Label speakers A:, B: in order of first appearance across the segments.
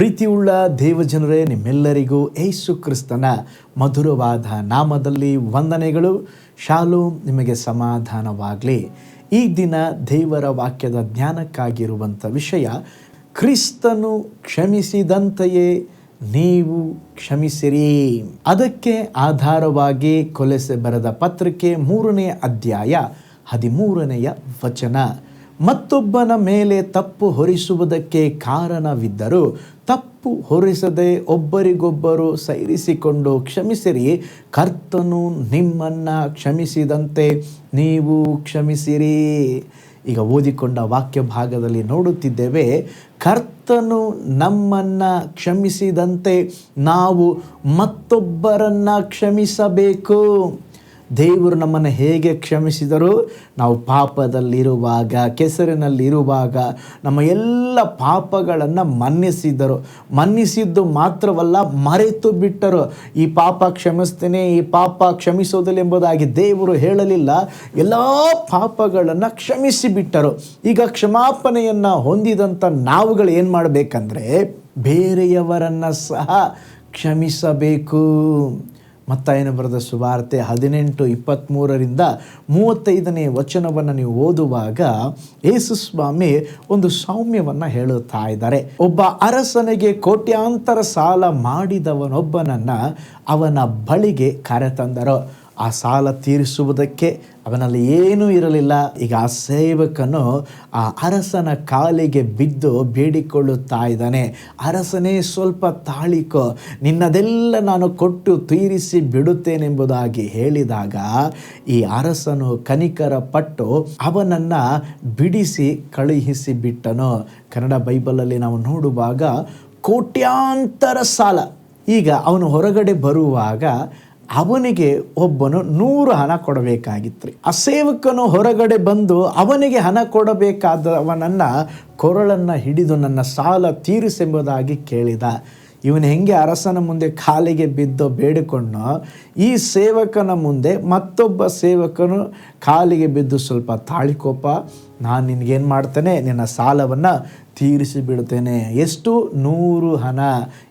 A: ಪ್ರೀತಿಯುಳ್ಳ ದೇವಜನರೇ, ನಿಮ್ಮೆಲ್ಲರಿಗೂ ಏಸು ಕ್ರಿಸ್ತನ ಮಧುರವಾದ ನಾಮದಲ್ಲಿ ವಂದನೆಗಳು. ಶಾಲು ನಿಮಗೆ ಸಮಾಧಾನವಾಗಲಿ. ಈ ದಿನ ದೇವರ ವಾಕ್ಯದ ಜ್ಞಾನಕ್ಕಾಗಿರುವಂಥ ವಿಷಯ, ಕ್ರಿಸ್ತನು ಕ್ಷಮಿಸಿದಂತೆಯೇ ನೀವು ಕ್ಷಮಿಸಿರಿ. ಅದಕ್ಕೆ ಆಧಾರವಾಗಿ ಕೊಲೆಸೆ ಬರೆದ ಪತ್ರಿಕೆ ಮೂರನೇ ಅಧ್ಯಾಯ ಹದಿಮೂರನೆಯ ವಚನ. ಮತ್ತೊಬ್ಬನ ಮೇಲೆ ತಪ್ಪು ಹೊರಿಸುವುದಕ್ಕೆ ಕಾರಣವಿದ್ದರೂ ತಪ್ಪು ಹೊರಿಸದೆ ಒಬ್ಬರಿಗೊಬ್ಬರು ಸೈರಿಸಿಕೊಂಡು ಕ್ಷಮಿಸಿರಿ. ಕರ್ತನು ನಿಮ್ಮನ್ನು ಕ್ಷಮಿಸಿದಂತೆ ನೀವು ಕ್ಷಮಿಸಿರಿ. ಈಗ ಓದಿಕೊಂಡ ವಾಕ್ಯ ಭಾಗದಲ್ಲಿ ನೋಡುತ್ತಿದ್ದೇವೆ, ಕರ್ತನು ನಮ್ಮನ್ನು ಕ್ಷಮಿಸಿದಂತೆ ನಾವು ಮತ್ತೊಬ್ಬರನ್ನು ಕ್ಷಮಿಸಬೇಕು. ದೇವರು ನಮ್ಮನ್ನು ಹೇಗೆ ಕ್ಷಮಿಸಿದರು ನಾವು ಪಾಪದಲ್ಲಿರುವಾಗ, ಕೆಸರಿನಲ್ಲಿರುವಾಗ ನಮ್ಮ ಎಲ್ಲ ಪಾಪಗಳನ್ನು ಮನ್ನಿಸಿದರು. ಮನ್ನಿಸಿದ್ದು ಮಾತ್ರವಲ್ಲ, ಮರೆತು ಬಿಟ್ಟರು. ಈ ಪಾಪ ಕ್ಷಮಿಸ್ತೇನೆ, ಈ ಪಾಪ ಕ್ಷಮಿಸೋದಿಲ್ಲ ಎಂಬುದಾಗಿ ದೇವರು ಹೇಳಲಿಲ್ಲ. ಎಲ್ಲ ಪಾಪಗಳನ್ನು ಕ್ಷಮಿಸಿ ಬಿಟ್ಟರು. ಈಗ ಕ್ಷಮಾಪಣೆಯನ್ನು ಹೊಂದಿದಂಥ ನಾವುಗಳು ಏನು ಮಾಡಬೇಕಂದ್ರೆ, ಬೇರೆಯವರನ್ನು ಸಹ ಕ್ಷಮಿಸಬೇಕು. ಮತ್ತಾಯನ ಬರೆದ ಸುವಾರ್ತೆ ಹದಿನೆಂಟು ಇಪ್ಪತ್ತ್ಮೂರರಿಂದ ಮೂವತ್ತೈದನೇ ವಚನವನ್ನು ನೀವು ಓದುವಾಗ ಯೇಸು ಸ್ವಾಮಿ ಒಂದು ಸೌಮ್ಯವನ್ನು ಹೇಳುತ್ತಾ ಇದ್ದಾರೆ. ಒಬ್ಬ ಅರಸನಿಗೆ ಕೋಟ್ಯಾಂತರ ಸಾಲ ಮಾಡಿದವನೊಬ್ಬನನ್ನು ಅವನ ಬಳಿಗೆ ಕರೆತಂದರು. ಆ ಸಾಲ ತೀರಿಸುವುದಕ್ಕೆ ಅವನಲ್ಲಿ ಏನೂ ಇರಲಿಲ್ಲ. ಈಗ ಆ ಸೇವಕನು ಆ ಅರಸನ ಕಾಲಿಗೆ ಬಿದ್ದು ಬೇಡಿಕೊಳ್ಳುತ್ತಾ ಇದ್ದಾನೆ. ಅರಸನೇ, ಸ್ವಲ್ಪ ತಾಳಿಕೋ, ನಿನ್ನದೆಲ್ಲ ನಾನು ಕೊಟ್ಟು ತೀರಿಸಿ ಬಿಡುತ್ತೇನೆಂಬುದಾಗಿ ಹೇಳಿದಾಗ ಈ ಅರಸನು ಕನಿಕರ ಪಟ್ಟು ಅವನನ್ನು ಬಿಡಿಸಿ ಕಳುಹಿಸಿ ಬಿಟ್ಟನು. ಕನ್ನಡ ಬೈಬಲಲ್ಲಿ ನಾವು ನೋಡುವಾಗ ಕೋಟ್ಯಾಂತರ ಸಾಲ. ಈಗ ಅವನು ಹೊರಗಡೆ ಬರುವಾಗ ಅವನಿಗೆ ಒಬ್ಬನು ನೂರು ಹಣ ಕೊಡಬೇಕಾಗಿತ್ತು ರೀ ಆ ಸೇವಕನು ಹೊರಗಡೆ ಬಂದು ಅವನಿಗೆ ಹಣ ಕೊಡಬೇಕಾದವನನ್ನು ಕೊರಳನ್ನು ಹಿಡಿದು ನನ್ನ ಸಾಲ ತೀರಿಸೆಂಬುದಾಗಿ ಕೇಳಿದ. ಇವನು ಹೆಂಗೆ ಅರಸನ ಮುಂದೆ ಕಾಲಿಗೆ ಬಿದ್ದು ಬೇಡಿಕೊಂಡು ಈ ಸೇವಕನ ಮುಂದೆ ಮತ್ತೊಬ್ಬ ಸೇವಕನು ಕಾಲಿಗೆ ಬಿದ್ದು ಸ್ವಲ್ಪ ತಾಳಿಕೋಪ ನಾನು ನಿನಗೇನು ಮಾಡ್ತೇನೆ, ನಿನ್ನ ಸಾಲವನ್ನು ತೀರಿಸಿ ಬಿಡ್ತೇನೆ. ಎಷ್ಟು? ನೂರು ಹಣ.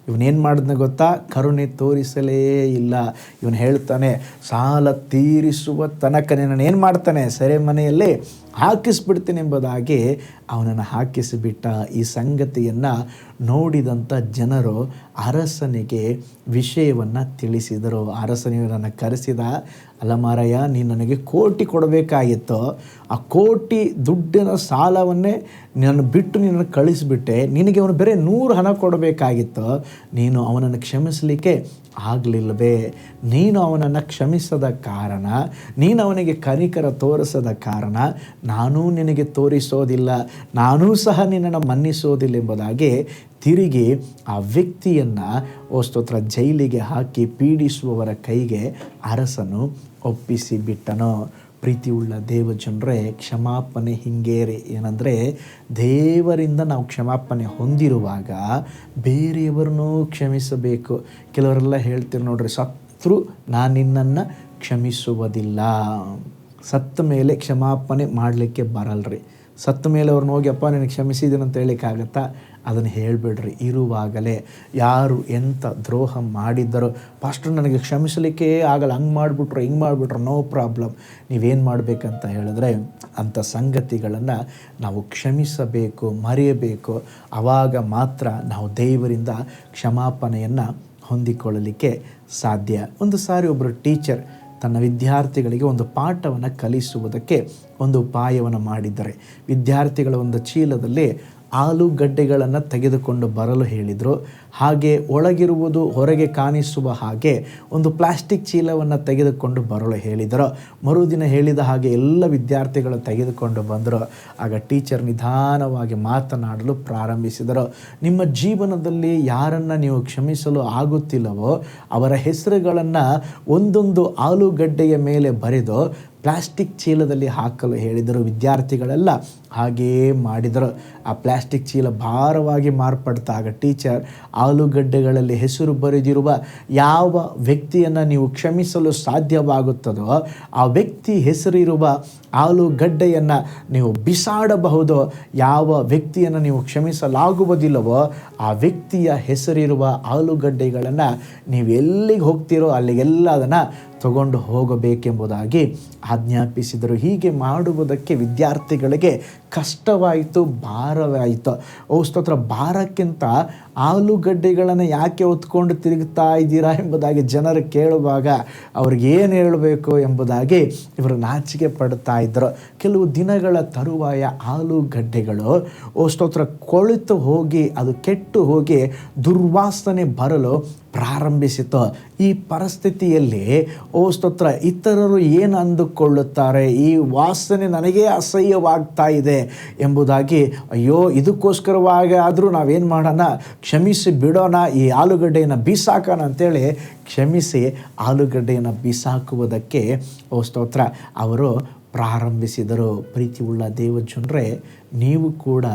A: ಇವನೇನು ಮಾಡಿದ್ನ ಗೊತ್ತಾ? ಕರುಣೆ ತೋರಿಸಲೇ ಇಲ್ಲ. ಇವನು ಹೇಳ್ತಾನೆ, ಸಾಲ ತೀರಿಸುವ ತನಕ ನಿನ್ನನ್ನು ಏನು ಮಾಡ್ತಾನೆ? ಸೆರೆಮನೆಯಲ್ಲಿ ಹಾಕಿಸ್ಬಿಡ್ತೀನಿ ಎಂಬುದಾಗಿ ಅವನನ್ನು ಹಾಕಿಸಿಬಿಟ್ಟ ಈ ಸಂಗತಿಯನ್ನು ನೋಡಿದಂಥ ಜನರು ಅರಸನಿಗೆ ವಿಷಯವನ್ನು ತಿಳಿಸಿದರು. ಅರಸನಿವರನ್ನು ಕರೆಸಿದ ಅಲಮಾರಯ್ಯ ಮಾರಯ್ಯ, ನೀನು ನನಗೆ ಕೋಟಿ ಕೊಡಬೇಕಾಗಿತ್ತು. ಆ ಕೋಟಿ ದುಡ್ಡಿನ ಸಾಲವನ್ನೇ ನಾನು ಬಿಟ್ಟು ನಿನ್ನನ್ನು ಕಳಿಸಿಬಿಟ್ಟೆ. ನಿನಗೆ ಅವನು ಬೇರೆ ನೂರು ಹಣ ಕೊಡಬೇಕಾಗಿತ್ತು. ನೀನು ಅವನನ್ನು ಕ್ಷಮಿಸಲಿಕ್ಕೆ ಆಗಲಿಲ್ಲವೇ? ನೀನು ಅವನನ್ನು ಕ್ಷಮಿಸದ ಕಾರಣ, ನೀನು ಅವನಿಗೆ ಕನಿಕರ ತೋರಿಸದ ಕಾರಣ ನಾನೂ ನಿನಗೆ ತೋರಿಸೋದಿಲ್ಲ, ನಾನೂ ಸಹ ನಿನ್ನನ್ನು ಮನ್ನಿಸೋದಿಲ್ಲ ಎಂಬುದಾಗಿ ತಿರುಗಿ ಆ ವ್ಯಕ್ತಿಯನ್ನು ಓ ಸ್ತೋತ್ರ ಜೈಲಿಗೆ ಹಾಕಿ ಪೀಡಿಸುವವರ ಕೈಗೆ ಅರಸನು ಒಪ್ಪಿಸಿ ಬಿಟ್ಟನು. ಪ್ರೀತಿಯುಳ್ಳ ದೇವಜನರೇ, ಕ್ಷಮಾಪಣೆ ಹಿಂಗೇರಿ. ಏನಂದರೆ, ದೇವರಿಂದ ನಾವು ಕ್ಷಮಾಪಣೆ ಹೊಂದಿರುವಾಗ ಬೇರೆಯವರನ್ನೂ ಕ್ಷಮಿಸಬೇಕು. ಕೆಲವರೆಲ್ಲ ಹೇಳ್ತೀರಿ ನೋಡ್ರಿ, ಸತ್ರು, ನಾನು ನಿನ್ನನ್ನು ಕ್ಷಮಿಸುವುದಿಲ್ಲ. ಸತ್ತ ಮೇಲೆ ಕ್ಷಮಾಪಣೆ ಮಾಡಲಿಕ್ಕೆ ಬರಲ್ರಿ. ಸತ್ತ ಮೇಲೆ ಅವ್ರನ್ನ ಹೋಗಿ, ಅಪ್ಪ, ನಿನಗೆ ಕ್ಷಮಿಸಿದ್ದೀನಿ ಅಂತ ಹೇಳಿಕ್ಕಾಗತ್ತಾ ಅದನ್ನು ಹೇಳಿಬಿಡ್ರಿ. ಇರುವಾಗಲೇ ಯಾರು ಎಂಥ ದ್ರೋಹ ಮಾಡಿದ್ದರೋ, ಪಾಸ್ಟರ್ ನನಗೆ ಕ್ಷಮಿಸಲಿಕ್ಕೆ ಆಗಲ್ಲ, ಹಂಗೆ ಮಾಡಿಬಿಟ್ರು, ಹಿಂಗೆ ಮಾಡಿಬಿಟ್ರು, ನೋ ಪ್ರಾಬ್ಲಮ್. ನೀವೇನು ಮಾಡಬೇಕಂತ ಹೇಳಿದ್ರೆ, ಅಂಥ ಸಂಗತಿಗಳನ್ನು ನಾವು ಕ್ಷಮಿಸಬೇಕು, ಮರೆಯಬೇಕು. ಆವಾಗ ಮಾತ್ರ ನಾವು ದೇವರಿಂದ ಕ್ಷಮಾಪಣೆಯನ್ನು ಹೊಂದಿಕೊಳ್ಳಲಿಕ್ಕೆ ಸಾಧ್ಯ. ಒಂದು ಸಾರಿ ಒಬ್ಬರು ಟೀಚರ್ ತನ್ನ ವಿದ್ಯಾರ್ಥಿಗಳಿಗೆ ಒಂದು ಪಾಠವನ್ನು ಕಲಿಸುವುದಕ್ಕೆ ಒಂದು ಉಪಾಯವನ್ನು ಮಾಡಿದ್ದಾರೆ. ವಿದ್ಯಾರ್ಥಿಗಳ ಒಂದು ಚೀಲದಲ್ಲಿ ಆಲೂಗಡ್ಡೆಗಳನ್ನು ತೆಗೆದುಕೊಂಡು ಬರಲು ಹೇಳಿದರು. ಹಾಗೆ ಒಳಗಿರುವುದು ಹೊರಗೆ ಕಾಣಿಸುವ ಹಾಗೆ ಒಂದು ಪ್ಲಾಸ್ಟಿಕ್ ಚೀಲವನ್ನು ತೆಗೆದುಕೊಂಡು ಬರಲು ಹೇಳಿದರು. ಮರುದಿನ ಹೇಳಿದ ಹಾಗೆ ಎಲ್ಲ ವಿದ್ಯಾರ್ಥಿಗಳು ತೆಗೆದುಕೊಂಡು ಬಂದರು. ಆಗ ಟೀಚರ್ ನಿಧಾನವಾಗಿ ಮಾತನಾಡಲು ಪ್ರಾರಂಭಿಸಿದರು. ನಿಮ್ಮ ಜೀವನದಲ್ಲಿ ಯಾರನ್ನು ನೀವು ಕ್ಷಮಿಸಲು ಆಗುತ್ತಿಲ್ಲವೋ ಅವರ ಹೆಸರುಗಳನ್ನು ಒಂದೊಂದು ಆಲೂಗಡ್ಡೆಯ ಮೇಲೆ ಬರೆದು ಪ್ಲಾಸ್ಟಿಕ್ ಚೀಲದಲ್ಲಿ ಹಾಕಲು ಹೇಳಿದರು ವಿದ್ಯಾರ್ಥಿಗಳೆಲ್ಲ. ಹಾಗೆಯೇ ಮಾಡಿದರು. ಆ ಪ್ಲಾಸ್ಟಿಕ್ ಚೀಲ ಭಾರವಾಗಿ ಮಾರ್ಪಡ್ತಾಗ ಟೀಚರ್, ಆಲೂಗಡ್ಡೆಗಳಲ್ಲಿ ಹೆಸರು ಬರೆದಿರುವ ಯಾವ ವ್ಯಕ್ತಿಯನ್ನು ನೀವು ಕ್ಷಮಿಸಲು ಸಾಧ್ಯವಾಗುತ್ತದೋ, ಆ ವ್ಯಕ್ತಿ ಹೆಸರಿರುವ ಆಲೂಗಡ್ಡೆಯನ್ನು ನೀವು ಬಿಸಾಡಬಹುದು, ಯಾವ ವ್ಯಕ್ತಿಯನ್ನು ನೀವು ಕ್ಷಮಿಸಲಾಗುವುದಿಲ್ಲವೋ, ಆ ವ್ಯಕ್ತಿಯ ಹೆಸರಿರುವ ಆಲೂಗಡ್ಡೆಗಳನ್ನು ನೀವು ಎಲ್ಲಿಗೆ ಹೋಗ್ತೀರೋ ಅಲ್ಲಿಗೆಲ್ಲ ಅದನ್ನು ತಗೊಂಡು ಹೋಗಬೇಕೆಂಬುದಾಗಿ ಆಜ್ಞಾಪಿಸಿದರು. ಹೀಗೆ ಮಾಡುವುದಕ್ಕೆ ವಿದ್ಯಾರ್ಥಿಗಳಿಗೆ ಕಷ್ಟವಾಯಿತು ಭಾರವಾಯಿತು. ಸ್ತೋತ್ರ ಭಾರಕ್ಕಿಂತ ಆಲೂಗಡ್ಡೆಗಳನ್ನು ಯಾಕೆ ಹೊತ್ಕೊಂಡು ತಿರುಗ್ತಾ ಇದ್ದೀರಾ ಎಂಬುದಾಗಿ ಜನರು ಕೇಳುವಾಗ ಅವ್ರಿಗೆ ಏನು ಹೇಳಬೇಕು ಎಂಬುದಾಗಿ ಇವರು ನಾಚಿಕೆ ಪಡ್ತಾ ಇದ್ದರು. ಕೆಲವು ದಿನಗಳ ತರುವಾಯ ಆಲೂಗಡ್ಡೆಗಳು ಸ್ತೋತ್ರ ಕೊಳಿತು ಹೋಗಿ, ಅದು ಕೆಟ್ಟು ಹೋಗಿ ದುರ್ವಾಸನೆ ಬರಲು ಪ್ರಾರಂಭಿಸಿತು. ಈ ಪರಿಸ್ಥಿತಿಯಲ್ಲಿ ಓ ಸ್ತೋತ್ರ ಇತರರು ಏನು ಅಂದುಕೊಳ್ಳುತ್ತಾರೆ? ಈ ವಾಸನೆ ನನಗೆ ಅಸಹ್ಯವಾಗ್ತಾ ಇದೆ ಎಂಬುದಾಗಿ, ಅಯ್ಯೋ, ಇದಕ್ಕೋಸ್ಕರವಾಗಿ ಆದರೂ ನಾವೇನು ಮಾಡೋಣ? ಕ್ಷಮಿಸಿ ಬಿಡೋಣ, ಈ ಆಲೂಗಡ್ಡೆಯನ್ನು ಬೀಸಾಕೋಣ ಅಂತೇಳಿ ಕ್ಷಮಿಸಿ ಆಲೂಗಡ್ಡೆಯನ್ನು ಬೀಸಾಕುವುದಕ್ಕೆ ಓ ಸ್ತೋತ್ರ, ಅವರು ಪ್ರಾರಂಭಿಸಿದರು. ಪ್ರೀತಿ ಉಳ್ಳ ದೇವಜನರೇ, ನೀವು ಕೂಡ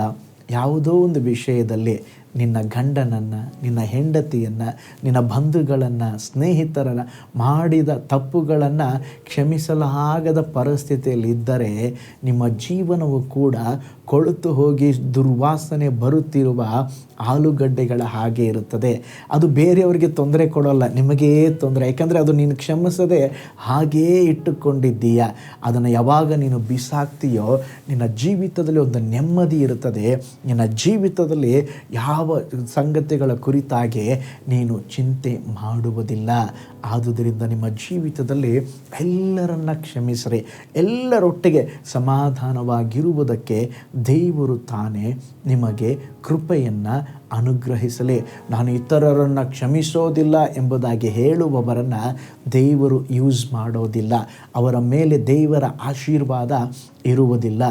A: ಯಾವುದೋ ಒಂದು ವಿಷಯದಲ್ಲಿ ನಿನ್ನ ಗಂಡನನ್ನು, ನಿನ್ನ ಹೆಂಡತಿಯನ್ನು, ನಿನ್ನ ಬಂಧುಗಳನ್ನು, ಸ್ನೇಹಿತರನ್ನು ಮಾಡಿದ ತಪ್ಪುಗಳನ್ನು ಕ್ಷಮಿಸಲಾಗದ ಪರಿಸ್ಥಿತಿಯಲ್ಲಿ ಇದ್ದರೆ ನಿಮ್ಮ ಜೀವನವು ಕೂಡ ಕೊಳುತು ಹೋಗಿ ದುರ್ವಾಸನೆ ಬರುತ್ತಿರುವ ಆಲೂಗಡ್ಡೆಗಳ ಹಾಗೆ ಇರುತ್ತದೆ. ಅದು ಬೇರೆಯವರಿಗೆ ತೊಂದರೆ ಕೊಡೋಲ್ಲ, ನಿಮಗೇ ತೊಂದರೆ. ಯಾಕಂದರೆ ಅದು ನೀನು ಕ್ಷಮಿಸದೆ ಹಾಗೇ ಇಟ್ಟುಕೊಂಡಿದ್ದೀಯ? ಅದನ್ನು ಯಾವಾಗ ನೀನು ಬಿಸಾಕ್ತೀಯೋ, ನಿನ್ನ ಜೀವಿತದಲ್ಲಿ ಒಂದು ನೆಮ್ಮದಿ ಇರುತ್ತದೆ. ನಿನ್ನ ಜೀವಿತದಲ್ಲಿ ಯಾವ ಸಂಗತಿಗಳ ಕುರಿತಾಗಿ ನೀನು ಚಿಂತೆ ಮಾಡುವುದಿಲ್ಲ. ಆದುದರಿಂದ ನಿಮ್ಮ ಜೀವಿತದಲ್ಲಿ ಎಲ್ಲರನ್ನ ಕ್ಷಮಿಸ್ರಿ. ಎಲ್ಲರೊಟ್ಟಿಗೆ ಸಮಾಧಾನವಾಗಿರುವುದಕ್ಕೆ ದೇವರು ತಾನೇ ನಿಮಗೆ ಕೃಪೆಯನ್ನು ಅನುಗ್ರಹಿಸಲಿ. ನಾನು ಇತರರನ್ನು ಕ್ಷಮಿಸೋದಿಲ್ಲ ಎಂಬುದಾಗಿ ಹೇಳುವವರನ್ನು ದೇವರು ಯೂಸ್ ಮಾಡೋದಿಲ್ಲ. ಅವರ ಮೇಲೆ ದೇವರ ಆಶೀರ್ವಾದ ಇರುವುದಿಲ್ಲ.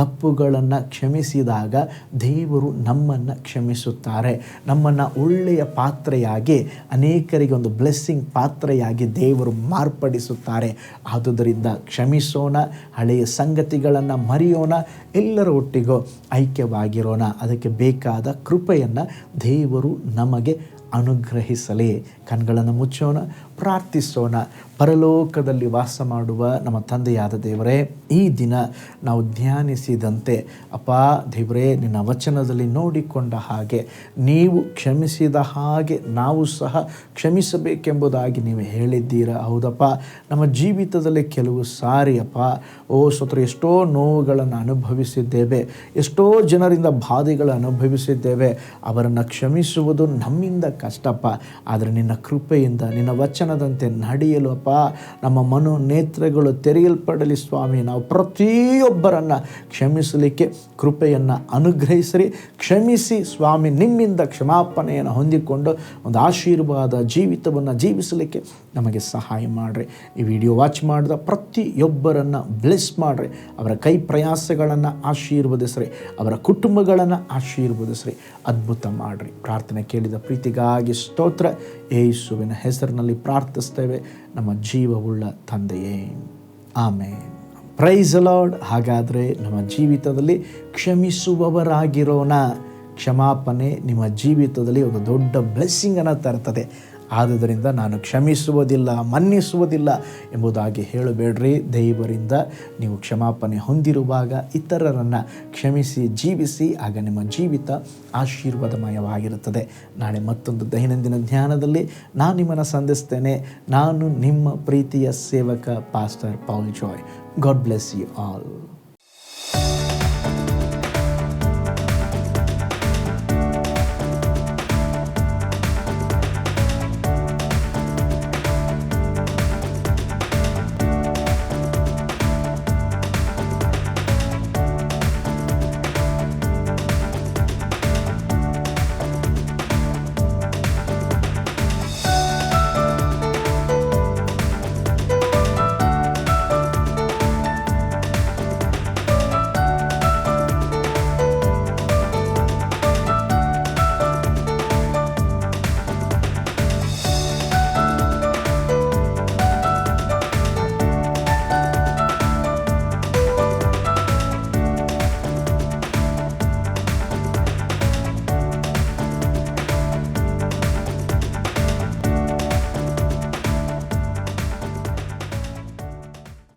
A: ತಪ್ಪುಗಳನ್ನು ಕ್ಷಮಿಸಿದಾಗ ದೇವರು ನಮ್ಮನ್ನು ಕ್ಷಮಿಸುತ್ತಾರೆ. ನಮ್ಮನ್ನು ಒಳ್ಳೆಯ ಪಾತ್ರೆಯಾಗಿ, ಅನೇಕರಿಗೆ ಒಂದು ಬ್ಲೆಸ್ಸಿಂಗ್ ಪಾತ್ರೆಯಾಗಿ ದೇವರು ಮಾರ್ಪಡಿಸುತ್ತಾರೆ. ಆದುದರಿಂದ ಕ್ಷಮಿಸೋಣ, ಹಳೆಯ ಸಂಗತಿಗಳನ್ನು ಮರೆಯೋಣ, ಎಲ್ಲರ ಒಟ್ಟಿಗೂ ಐಕ್ಯವಾಗಿರೋಣ. ಅದಕ್ಕೆ ಬೇಕಾದ ಕೃಪೆಯನ್ನು ದೇವರು ನಮಗೆ ಅನುಗ್ರಹಿಸಲಿ. ಕಣ್ಗಳನ್ನು ಮುಚ್ಚೋಣ ಪ್ರಾರ್ಥಿಸೋಣ. ಪರಲೋಕದಲ್ಲಿ ವಾಸ ಮಾಡುವ ನಮ್ಮ ತಂದೆಯಾದ ದೇವರೇ, ಈ ದಿನ ನಾವು ಧ್ಯಾನಿಸಿದಂತೆ, ಅಪ್ಪ ದೇವರೇ, ನಿನ್ನ ವಚನದಲ್ಲಿ ನೋಡಿಕೊಂಡ ಹಾಗೆ, ನೀವು ಕ್ಷಮಿಸಿದ ಹಾಗೆ ನಾವು ಸಹ ಕ್ಷಮಿಸಬೇಕೆಂಬುದಾಗಿ ನೀವು ಹೇಳಿದ್ದೀರ? ಹೌದಪ್ಪ. ನಮ್ಮ ಜೀವಿತದಲ್ಲಿ ಕೆಲವು ಸಾರಿ ಅಪ್ಪ, ಓ ಸ್ವತ್ರ ಎಷ್ಟೋ ನೋವುಗಳನ್ನು ಅನುಭವಿಸಿದ್ದೇವೆ, ಎಷ್ಟೋ ಜನರಿಂದ ಬಾಧೆಗಳು ಅನುಭವಿಸಿದ್ದೇವೆ, ಅವರನ್ನು ಕ್ಷಮಿಸುವುದು ನಮ್ಮಿಂದ ಕಷ್ಟಪ್ಪ. ಆದರೆ ನಿನ್ನ ಕೃಪೆಯಿಂದ, ನಿನ್ನ ವಚನದಂತೆ ನಡೆಯಲು ಅಪ್ಪ ನಮ್ಮ ಮನೋ ನೇತ್ರಗಳು ತೆರೆಯಲ್ಪಡಲಿ ಸ್ವಾಮಿ. ನಾವು ಪ್ರತಿಯೊಬ್ಬರನ್ನು ಕ್ಷಮಿಸಲಿಕ್ಕೆ ಕೃಪೆಯನ್ನು ಅನುಗ್ರಹಿಸಿರಿ. ಕ್ಷಮಿಸಿ ಸ್ವಾಮಿ, ನಿಮ್ಮಿಂದ ಕ್ಷಮಾಪಣೆಯನ್ನು ಹೊಂದಿಕೊಂಡು ಒಂದು ಆಶೀರ್ವಾದ ಜೀವಿತವನ್ನು ಜೀವಿಸಲಿಕ್ಕೆ ನಮಗೆ ಸಹಾಯ ಮಾಡಿರಿ. ಈ ವಿಡಿಯೋ ವಾಚ್ ಮಾಡಿದ ಪ್ರತಿಯೊಬ್ಬರನ್ನು ಬ್ಲೆಸ್ ಮಾಡಿರಿ. ಅವರ ಕೈ ಪ್ರಯಾಸಗಳನ್ನು ಆಶೀರ್ವದಿಸ್ರಿ. ಅವರ ಕುಟುಂಬಗಳನ್ನು ಆಶೀರ್ವದಿಸ್ರಿ. ಅದ್ಭುತ ಮಾಡಿರಿ. ಪ್ರಾರ್ಥನೆ ಕೇಳಿದ ಪ್ರೀತಿಗಾಗಿ ಸ್ತೋತ್ರ. ಯೇಸುವಿನ ಹೆಸರಿನಲ್ಲಿ ಪ್ರಾರ್ಥಿಸ್ತೇವೆ ನಮ್ಮ ಜೀವವುಳ್ಳ ತಂದೆಯೇ. ಆಮೇ ಪ್ರೈಸ್ ಲಾರ್ಡ್ ಹಾಗಾದರೆ ನಮ್ಮ ಜೀವಿತದಲ್ಲಿ ಕ್ಷಮಿಸುವವರಾಗಿರೋಣ. ಕ್ಷಮಾಪಣೆ ನಿಮ್ಮ ಜೀವಿತದಲ್ಲಿ ಒಂದು ದೊಡ್ಡ ಬ್ಲೆಸ್ಸಿಂಗನ್ನು ತರ್ತದೆ. ಆದುದರಿಂದ ನಾನು ಕ್ಷಮಿಸುವುದಿಲ್ಲ, ಮನ್ನಿಸುವುದಿಲ್ಲ ಎಂಬುದಾಗಿ ಹೇಳಬೇಡ್ರಿ. ದೇವರಿಂದ ನೀವು ಕ್ಷಮಾಪಣೆ ಹೊಂದಿರುವಾಗ ಇತರರನ್ನು ಕ್ಷಮಿಸಿ, ಜೀವಿಸಿ, ಆಗ ನಿಮ್ಮ ಜೀವಿತ ಆಶೀರ್ವಾದಮಯವಾಗಿರುತ್ತದೆ. ನಾಳೆ ಮತ್ತೊಂದು ದೈನಂದಿನ ಧ್ಯಾನದಲ್ಲಿ ನಾನು ನಿಮ್ಮನ್ನು ಸಂಧಿಸ್ತೇನೆ. ನಾನು ನಿಮ್ಮ ಪ್ರೀತಿಯ ಸೇವಕ, pastor Paul Joy. God bless you all.